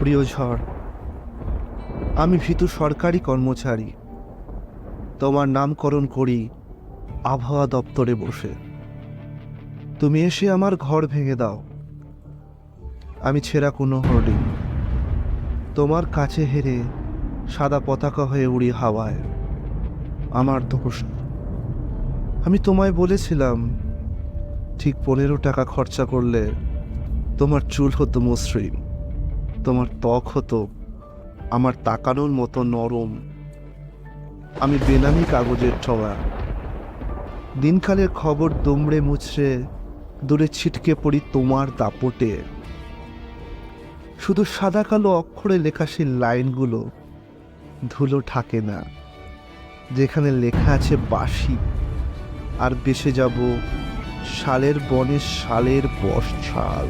প্রিয় ঝড়, আমি ভীতু সরকারি কর্মচারী। তোমার নামকরণ করি আবহাওয়া দপ্তরে বসে। তুমি এসে আমার ঘর ভেঙে দাও। আমি ছেঁড়া কোনো হোর্ডিং। তোমার কাছে হেরে সাদা পতাকা হয়ে উড়ি হাওয়ায়। আমার দোষ। আমি তোমায় বলেছিলাম, ঠিক পনেরো টাকা খরচা করলে তোমার চুল হতো মসৃণ। তোমার ত্বক হতো, আমার তাকানোর মতো নরম। আমি বেনামি কাগজের ঠোঙা দিনকালের খবর দুমড়ে মুচড়ে দূরে ছিটকে পড়ি তোমার দাপটে। শুধু সাদা কালো অক্ষরে লেখা সেই লাইনগুলো, ধুলো ঠাকে না। যেখানে লেখা আছে বাসি আর বেসে যাব শালের বনে শালের বস ছাল